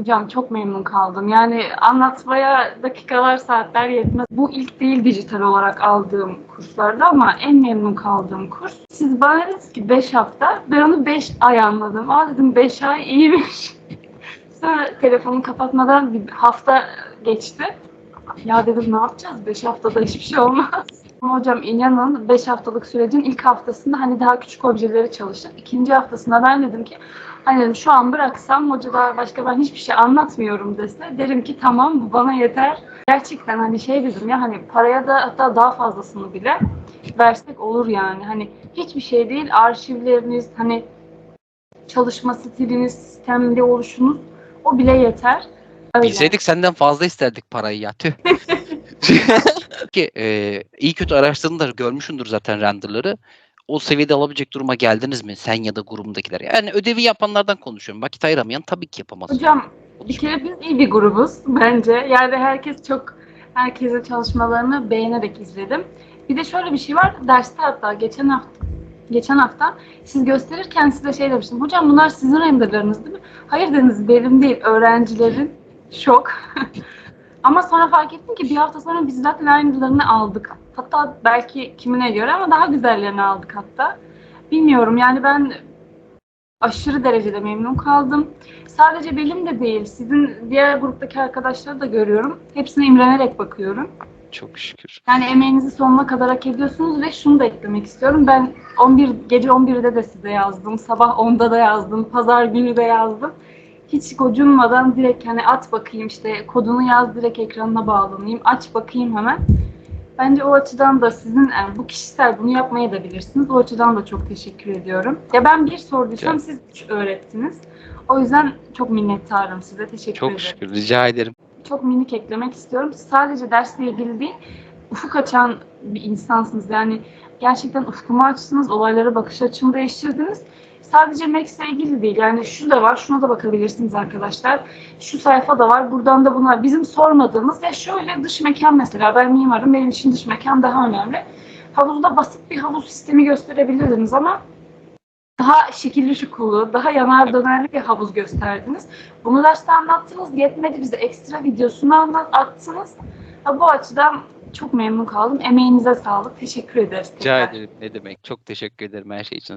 Hocam çok memnun kaldım. Yani anlatmaya dakikalar, saatler yetmez. Bu ilk değil dijital olarak aldığım kurslarda ama en memnun kaldığım kurs. Siz bana dediniz ki 5 hafta. Ben onu 5 ay anladım. Aa dedim 5 ay iyiymiş. Sonra telefonu kapatmadan bir hafta geçti. Ya dedim ne yapacağız? 5 haftada hiçbir şey olmaz. Ama hocam inanın 5 haftalık sürecin ilk haftasında hani daha küçük objeleri çalıştık. İkinci haftasında ben dedim ki hani şu an bıraksam hocalar başka ben hiçbir şey anlatmıyorum dese derim ki tamam bu bana yeter. Gerçekten hani şey dedim ya hani paraya da hatta daha fazlasını bile versek olur yani. Hani hiçbir şey değil arşivleriniz hani çalışma stiliniz, sistemde oluşunuz o bile yeter. Öyle. Bilseydik senden fazla isterdik parayı ya. Tüh. Ki e, iyi kötü araştırdığında görmüşsündür zaten renderları. O seviyede alabilecek duruma geldiniz mi? Sen ya da grubundakiler. Yani ödevi yapanlardan konuşuyorum. Vakit ayıramayan tabii ki yapamaz. Hocam bir kere biz iyi bir grubuz bence. Yani herkes çok herkesin çalışmalarını beğenerek izledim. Bir de şöyle bir şey var. Derste hatta geçen hafta geçen hafta siz gösterirken size şey demiştim. Hocam bunlar sizin renderlarınız değil mi? Hayır dediniz benim değil öğrencilerin. Şok. ama sonra fark ettim ki bir hafta sonra biz zaten renderlarını aldık. Hatta belki kimine göre ama daha güzellerini aldık hatta. Bilmiyorum yani ben aşırı derecede memnun kaldım. Sadece benim de değil, sizin diğer gruptaki arkadaşları da görüyorum. Hepsine imrenerek bakıyorum. Çok şükür. Yani emeğinizi sonuna kadar hak ediyorsunuz ve şunu da eklemek istiyorum. Ben 11 gece 11'de de size yazdım, sabah 10'da da yazdım, pazar günü de yazdım. Hiç gocunmadan direkt hani at bakayım işte kodunu yaz direkt ekranına bağlanayım, aç bakayım hemen. Bence o açıdan da sizin yani bu kişisel bunu yapmaya da bilirsiniz. O açıdan da çok teşekkür ediyorum. Ya ben bir sorduysam siz üç öğrettiniz. O yüzden çok minnettarım size. Teşekkür Çok ederim şükür. Rica ederim. çok minik eklemek istiyorum. Sadece dersle ilgili değil, ufuk açan bir insansınız. Yani gerçekten ufkumu açtınız, olaylara bakış açımı değiştirdiniz. Sadece Max'le ilgili değil. Yani şu da var, şuna da bakabilirsiniz arkadaşlar. Şu sayfa da var, buradan da bunlar. Bizim sormadığımız ya şöyle dış mekan mesela. Ben mimarım, benim için dış mekan daha önemli. Havuzda basit bir havuz sistemi gösterebilirdiniz ama daha şekilli şukulu, daha yanar dönerli bir havuz gösterdiniz. Bunu derste anlattınız. Yetmedi bize ekstra videosunu anlat, attınız. Ha, bu açıdan çok memnun kaldım. Emeğinize sağlık. Teşekkür ederiz. Rica ederim. Ne demek. Çok teşekkür ederim her şey için.